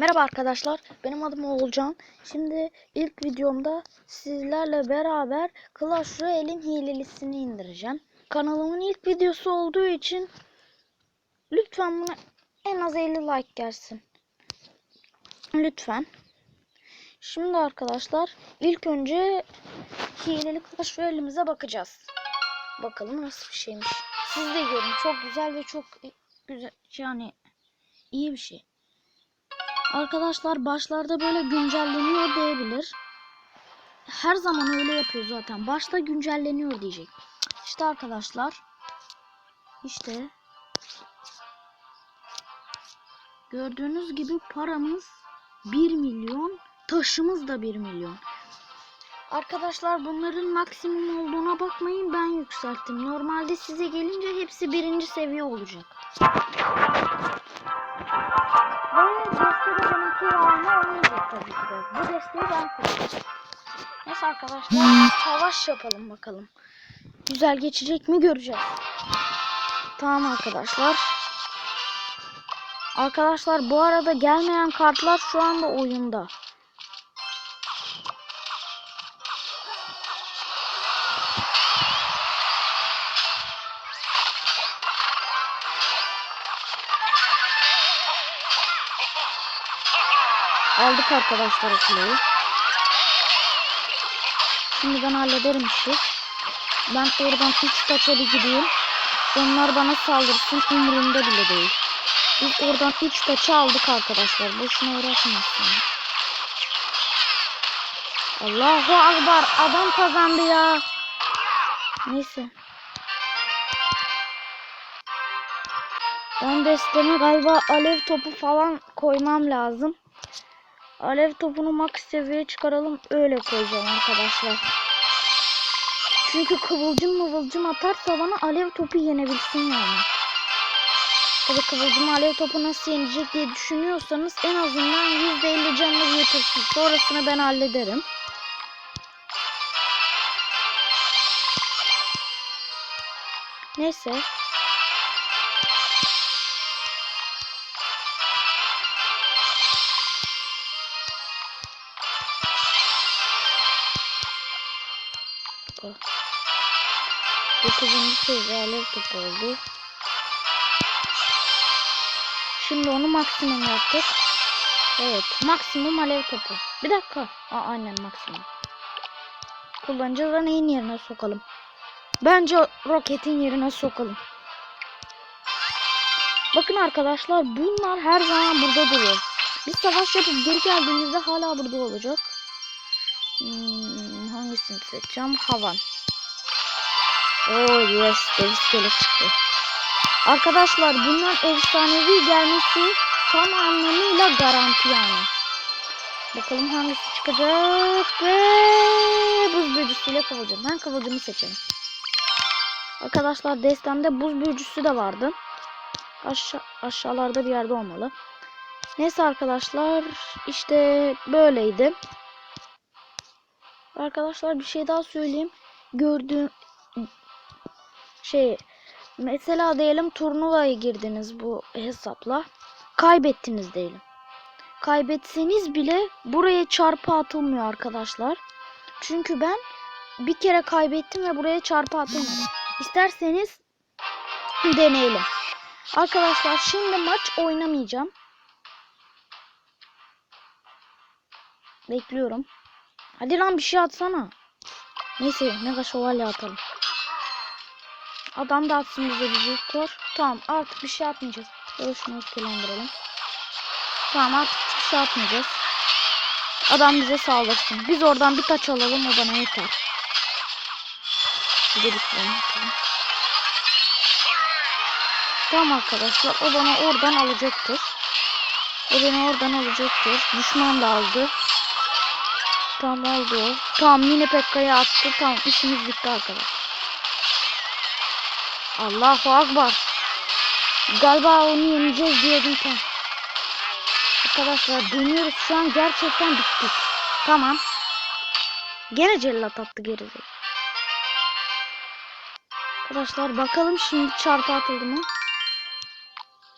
Merhaba arkadaşlar, benim adım Oğulcan. Şimdi ilk videomda sizlerle beraber Clash Royale'in hilelisini indireceğim. Kanalımın ilk videosu olduğu için lütfen buna en az 50 like gelsin. Lütfen. Şimdi arkadaşlar ilk önce hileli Clash Royale'imize bakacağız. Bakalım nasıl bir şeymiş. Siz de görün. Çok güzel ve çok güzel yani iyi bir şey. Arkadaşlar başlarda böyle güncelleniyor diyebilir. Her zaman öyle yapıyor zaten. Başta güncelleniyor diyecek. İşte arkadaşlar. İşte. Gördüğünüz gibi paramız 1 milyon. Taşımız da 1 milyon. Arkadaşlar bunların maksimum olduğuna bakmayın. Ben yükselttim. Normalde size gelince hepsi birinci seviye olacak. Ve deste de benimki aynı olmayacak tabii ki de. Bu desteği ben kullanacağım. Neyse arkadaşlar savaş yapalım bakalım. Güzel geçecek mi göreceğiz. Tamam arkadaşlar. Arkadaşlar bu arada gelmeyen kartlar şu anda oyunda. Aldık arkadaşlar okulayı. Şimdi ben hallederim işi. Ben oradan 3 taça bir gideyim. Onlar bana saldırsın umurumda bile değil. Biz oradan 3 taça aldık arkadaşlar. Boşuna uğraşmasın. Allahu Akbar. Adam kazandı ya. Neyse. Ben desteme galiba alev topu falan koymam lazım. Alev topunu max seviyeye çıkaralım. Öyle koyacağım arkadaşlar. Çünkü kıvılcım mıvılcım atarsa bana alev topu yenebilsin yani. Tabii kıvılcım alev topu nasıl yenecek diye düşünüyorsanız en azından %50 canını yitirsin. Sonrasını ben hallederim. Neyse. 9. seviye alev topu oldu. Şimdi onu maksimum yaptık. Evet maksimum alev topu. Bir dakika. Aa, aynen maksimum. Kullanacağız da neyin yerine sokalım. Bence roketin yerine sokalım. Bakın arkadaşlar bunlar her zaman burada duruyor. Biz savaş yapıp geri geldiğimizde hala burada olacak. Hmm, hangisini seçeceğim? Havan. Oh yes, iskelet çıktı. Arkadaşlar bundan efsanevi gelmesi tam anlamıyla garanti yani. Bakalım hangisi çıkacak ve buz büyücüsüyle kıvılcım. Ben kıvılcımı seçerim. Arkadaşlar destemde buz büyücüsü de vardı. Aşağı, aşağılarda bir yerde olmalı. Neyse arkadaşlar işte böyleydi. Arkadaşlar bir şey daha söyleyeyim. Gördüğüm şey mesela diyelim turnuvaya girdiniz bu hesapla. Kaybettiniz diyelim. Kaybetseniz bile buraya çarpı atılmıyor arkadaşlar. Çünkü ben bir kere kaybettim ve buraya çarpı atılmadı. İsterseniz deneyelim. Arkadaşlar şimdi maç oynamayacağım. Bekliyorum. Hadi lan bir şey atsana. Neyse mega şövalye atalım. Adam da atsın bize bir Victor. Tamam artık bir şey atmayacağız. Böyle şunu öfkelendirelim. Tamam artık hiçbir şey atmayacağız. Adam bize saldırsın. Biz oradan bir taç alalım o bana yeter. Bir de bitirelim. Tamam arkadaşlar o bana oradan alacaktır. O beni oradan alacaktır. Düşman da aldı. Tamam oldu. Tamam mini Pekka'ya attı. Tamam işimiz bitti arkadaşlar. Allahu Akbar. Galiba onu yeneceğiz diyordum tam. Arkadaşlar dönüyoruz şu an gerçekten bittik. Tamam. Gene cellat attı gerizekalı. Arkadaşlar bakalım şimdi çarpı atıldı mı?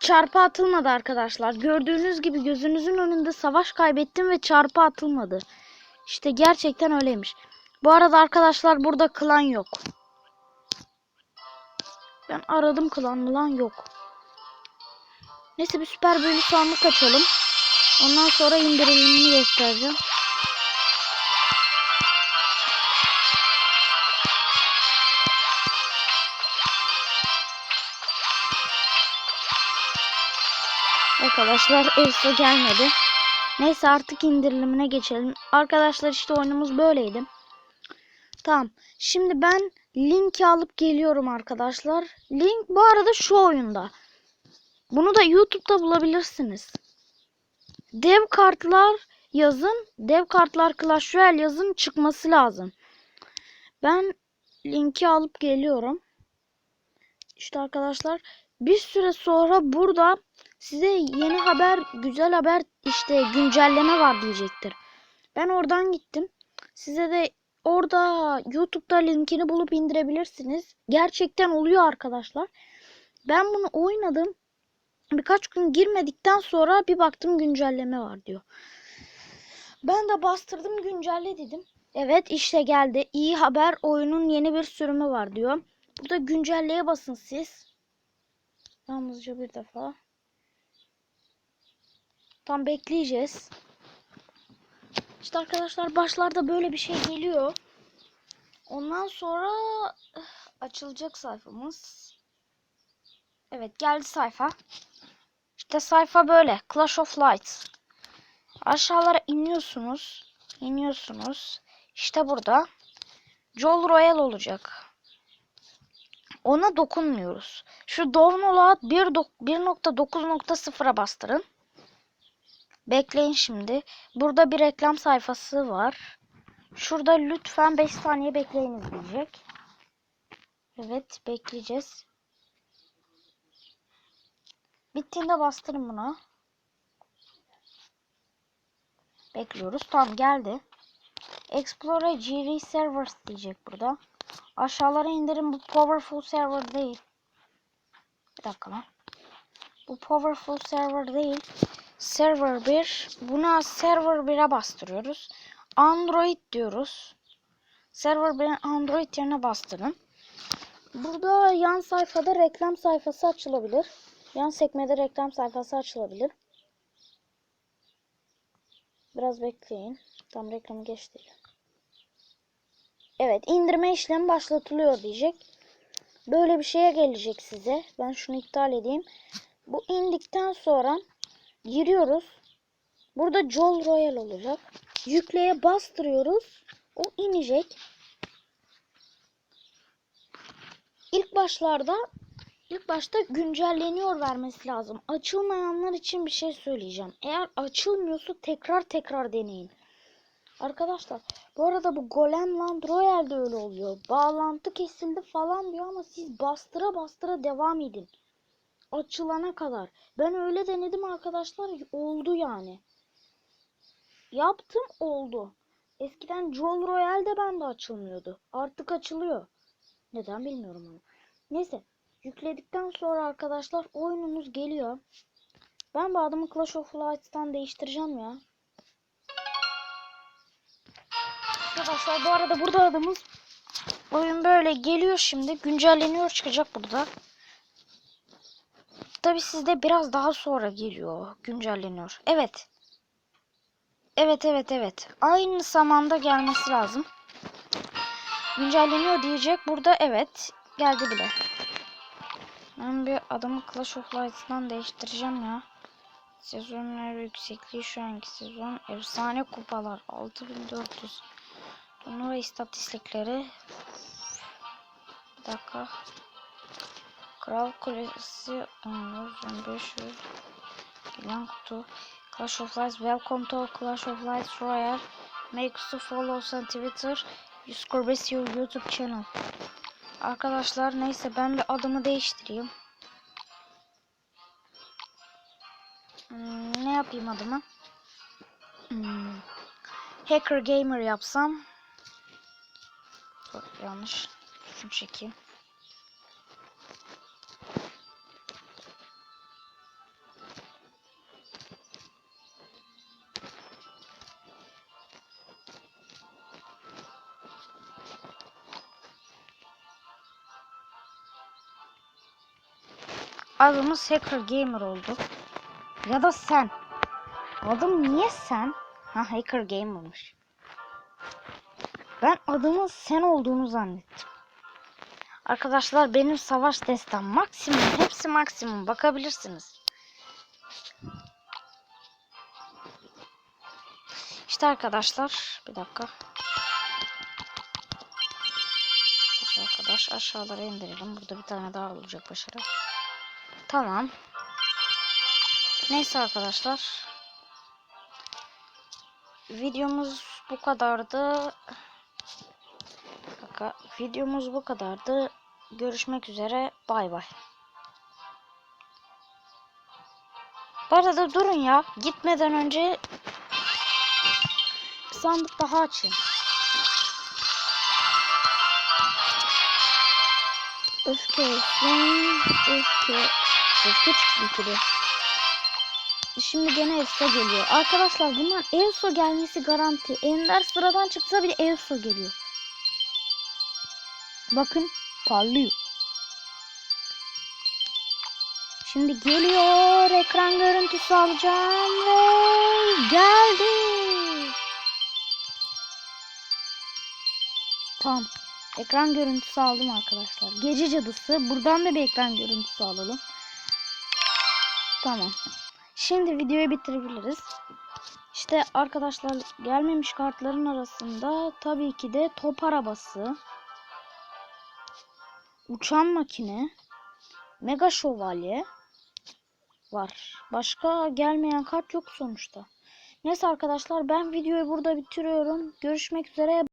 çarpı atılmadı arkadaşlar. Gördüğünüz gibi gözünüzün önünde savaş kaybettim ve çarpı atılmadı. İşte gerçekten öyleymiş. Bu arada arkadaşlar burada klan yok. Ben aradım klan mılan yok. Neyse bir süper büyülü sandık açalım. Ondan sonra indirilimini göstereceğim. Arkadaşlar Elsa gelmedi. Neyse artık indirilimine geçelim. Arkadaşlar işte oyunumuz böyleydi. Tamam. Şimdi ben linki alıp geliyorum arkadaşlar. Link bu arada şu oyunda. Bunu da YouTube'da bulabilirsiniz. Dev kartlar yazın. Dev kartlar Clash Royale yazın çıkması lazım. Ben linki alıp geliyorum. İşte arkadaşlar bir süre sonra burada size yeni haber, güzel haber işte güncelleme var diyecektir. Ben oradan gittim. Size de orada YouTube'da linkini bulup indirebilirsiniz. Gerçekten oluyor arkadaşlar. Ben bunu oynadım. Birkaç gün girmedikten sonra bir baktım güncelleme var diyor. Ben de bastırdım güncelle dedim. Evet işte geldi. İyi haber oyunun yeni bir sürümü var diyor. Burada güncelleye basın siz. Yalnızca bir defa. Tam bekleyeceğiz. İşte arkadaşlar başlarda böyle bir şey geliyor. Ondan sonra eh, açılacak sayfamız. Evet geldi sayfa. İşte sayfa böyle. Clash of Lights. Aşağılara iniyorsunuz. İniyorsunuz. İşte burada. Jol Royal olacak. Ona dokunmuyoruz. Şu Download 1.9.0'a bastırın. Bekleyin şimdi. Burada bir reklam sayfası var. Şurada lütfen 5 saniye bekleyiniz diyecek. Evet bekleyeceğiz. Bittiğinde bastırın bunu. Bekliyoruz. Tamam geldi. Explore GR Servers diyecek burada. Aşağılara indirin. Bu Powerful Server değil. Bir dakika lan. Bu Powerful Server değil. Server 1. Buna Server 1'e bastırıyoruz. Android diyoruz. Server 1'in Android yerine bastırın. Burada yan sayfada reklam sayfası açılabilir. Yan sekmede reklam sayfası açılabilir. Biraz bekleyin. Tam reklamı geçti. Evet indirme işlemi başlatılıyor diyecek. Böyle bir şeye gelecek size. Ben şunu iptal edeyim. Bu indikten sonra giriyoruz. Burada Jol Royal olacak. Yükleye bastırıyoruz. O inecek. İlk başlarda ilk başta güncelleniyor vermesi lazım. Açılmayanlar için bir şey söyleyeceğim. Eğer açılmıyorsa tekrar tekrar deneyin. Arkadaşlar bu arada bu Golem Land Royale'de öyle oluyor. Bağlantı kesildi falan diyor ama siz bastıra bastıra devam edin. Açılana kadar. Ben öyle denedim arkadaşlar. Oldu yani. Yaptım oldu. Eskiden Jol Royale'de bende açılmıyordu. Artık açılıyor. Neden bilmiyorum ama. Neyse. Yükledikten sonra arkadaşlar oyunumuz geliyor. Ben bu adımı Clash of Clans'tan değiştireceğim ya. Arkadaşlar bu arada burada adımız oyun böyle geliyor şimdi. Güncelleniyor çıkacak burada. Tabi sizde biraz daha sonra geliyor. Güncelleniyor. Evet. Evet evet evet. Aynı zamanda gelmesi lazım. Güncelleniyor diyecek. Burada evet. Geldi bile. Ben bir adamı Clash of Lights'tan değiştireceğim ya. Sezonlar yüksekliği şu anki sezon. Efsane kupalar 6400. Turnuva istatistikleri. Bir dakika. Kral Kulesi 500. Gelen kutu. Clash of Lights. Welcome to Clash of Lights Royale. Make us follow us on Twitter. Subscribe your YouTube channel. Arkadaşlar neyse ben bir adımı değiştireyim. Hmm, ne yapayım adımı? Hmm, Hacker Gamer yapsam. Dur, yanlış. Şunu çekeyim. Adımız Hacker Gamer oldu. Ya da sen. Adım niye sen? Ha Hacker Gamer'mış. Ben adımın sen olduğunu zannettim. Arkadaşlar benim savaş destem maksimum. Hepsi maksimum. Bakabilirsiniz. İşte arkadaşlar. Bir dakika. Arkadaş aşağılara indirelim. Burada bir tane daha olacak başarı. Tamam. Neyse arkadaşlar. Videomuz bu kadardı. Dakika. Videomuz bu kadardı. Görüşmek üzere. Bay bay. Bu arada durun ya. Gitmeden önce bir sandık daha açın. Öfke olsun. Öfke. Öfke çıktı ikili. Şimdi gene Elsa geliyor. Arkadaşlar bundan Elsa gelmesi garanti. Ender sıradan çıksa bile Elsa geliyor. Bakın parlıyor. Şimdi geliyor. Ekran görüntüsü alacağım ve geldi. Tamam. Ekran görüntüsü aldım arkadaşlar. Gece cadısı. Buradan da bir ekran görüntüsü alalım. Tamam. Şimdi videoyu bitirebiliriz. İşte arkadaşlar gelmemiş kartların arasında tabii ki de top arabası, uçan makine, mega şövalye var. Başka gelmeyen kart yok sonuçta. Neyse arkadaşlar ben videoyu burada bitiriyorum. Görüşmek üzere.